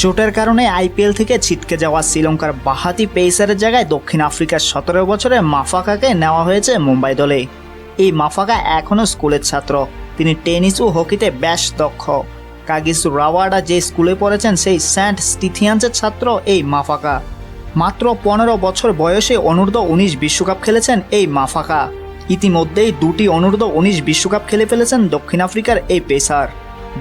চোটের কারণে আইপিএল থেকে ছিটকে যাওয়া শ্রীলঙ্কার বাহাতি পেসারের জায়গায় দক্ষিণ আফ্রিকার সতেরো বছরের মাফাকাকে নেওয়া হয়েছে মুম্বাই দলে। এই মাফাকা এখনও স্কুলের ছাত্র। তিনি টেনিস ও হকিতে বেশ দক্ষ। কাগিসু রাওয়াডা যে স্কুলে পড়েছেন, সেই সেন্ট স্টিথিয়ান্সের ছাত্র এই মাফাকা। মাত্র পনেরো বছর বয়সে অনূর্ধ্ব উনিশ বিশ্বকাপ খেলেছেন এই মাফাকা। ইতিমধ্যেই দুটি অনূর্ধ্ব উনিশ বিশ্বকাপ খেলে ফেলেছেন দক্ষিণ আফ্রিকার এই পেসার।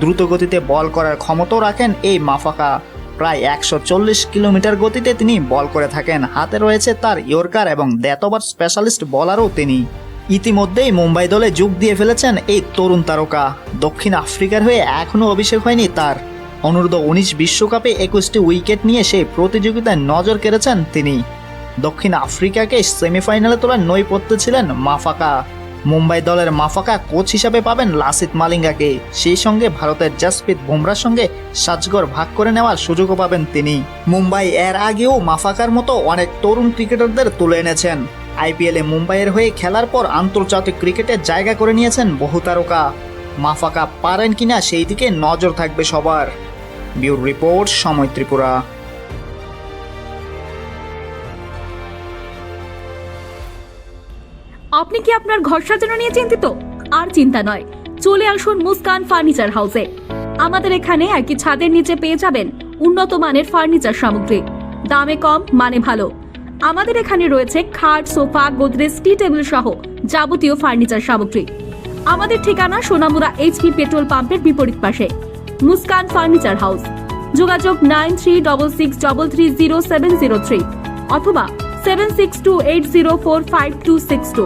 দ্রুতগতিতে বল করার ক্ষমতাও রাখেন এই মাফাকা। প্রায় একশো চল্লিশ কিলোমিটার গতিতে তিনি বল করে থাকেন। হাতে রয়েছে তার ইয়র্কার এবং দ্যাতবার স্পেশালিস্ট বলারও তিনি। ইতিমধ্যেই মুম্বাই দলে যোগ দিয়ে ফেলেছেন এই তরুণ তারকা। দক্ষিণ আফ্রিকার হয়ে এখনও অভিষেক হয়নি তার। অনূর্ধ্ব উনিশ বিশ্বকাপে একুশটি উইকেট নিয়ে সেই প্রতিযোগিতায় নজর কেড়েছেন তিনি। দক্ষিণ আফ্রিকাকে সেমিফাইনালে তোলার নৈপথ্যে ছিলেন মাফাকা। মুম্বাই দলের মাফাকা কোচ হিসাবে পাবেন লাসিত মালিঙ্গাকে। সেই সঙ্গে ভারতের জাসপ্রীত বুমরার সঙ্গে সাজগর ভাগ করে নেওয়ার সুযোগও পাবেন তিনি। মুম্বাই এর আগেও মাফাকার মতো অনেক তরুণ ক্রিকেটারদের তুলে এনেছেন। আইপিএলে মুম্বাইয়ের হয়ে খেলার পর আন্তর্জাতিক ক্রিকেটে জায়গা করে নিয়েছেন বহু তারকা। মাফাকা পারেন কিনা সেই দিকে নজর থাকবে সবার। বিউর রিপোর্ট সময় ত্রিপুরা। আপনি কি আপনার ঘর সাজানো নিয়ে চিন্তিত? আর চিন্তা নয়। চলে আসুন মুস্কান ফার্নিচার হাউসে। আমাদের এখানে একই ছাদের নিচে পেয়ে যাবেন উন্নত মানের ফার্নিচার সামগ্রী। দামে কম মানে ভালো। আমাদের এখানে রয়েছে খাট, সোফা, গোদরেজ, টি টেবিল সহ যাবতীয় ফার্নিচার সামগ্রী। আমাদের ঠিকানা সোনামুড়া এইচপি পেট্রোল পাম্পের বিপরীত পাশে। Muskan furniture house. যোগাযোগ nine three double six double three zero seven zero three অথবা seven six two eight zero four five two six two.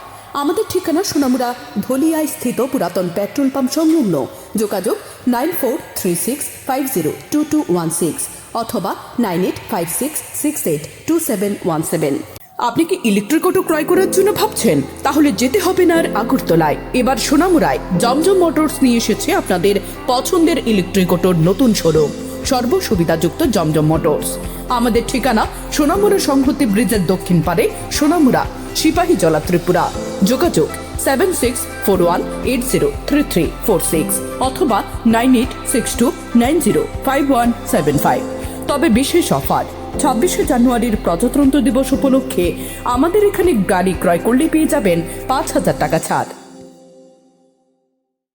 আমাদের ঠিকানা সোনামুড়া ধলিয়ায় স্থিত পুরাতন পেট্রোল পাম্প সংলগ্ন। যোগাযোগ nine four three six five zero two two one six অথবা nine eight five six six eight two seven one seven. আপনি কি electric auto ক্রয় করার জন্য ভাবছেন? তাহলে যেতে হবে না আর আগরতলায়। এবার সোনামুড়ায় জমজম মোটরস নিয়ে এসেছে আপনাদের পছন্দের ইলেকট্রিক অটোর নতুন শোরুম, সর্বসুবিধাযুক্ত জমজম মোটরস। আমাদের ঠিকানা সোনামুড়া সংহতি ব্রিজের দক্ষিণ পারে, সোনামুড়া। সিপাহী জলা ত্রিপুরা। যোগাযোগ seven six four one eight zero three three four six অথবা nine eight six two nine zero five one seven five তবে বিশেষ অফার, ছাব্বিশে জানুয়ারির প্রজাতন্ত্র দিবস উপলক্ষে আমাদের এখানে গাড়ি ক্রয় করলে পেয়ে যাবেন পাঁচ হাজার টাকা ছাড়।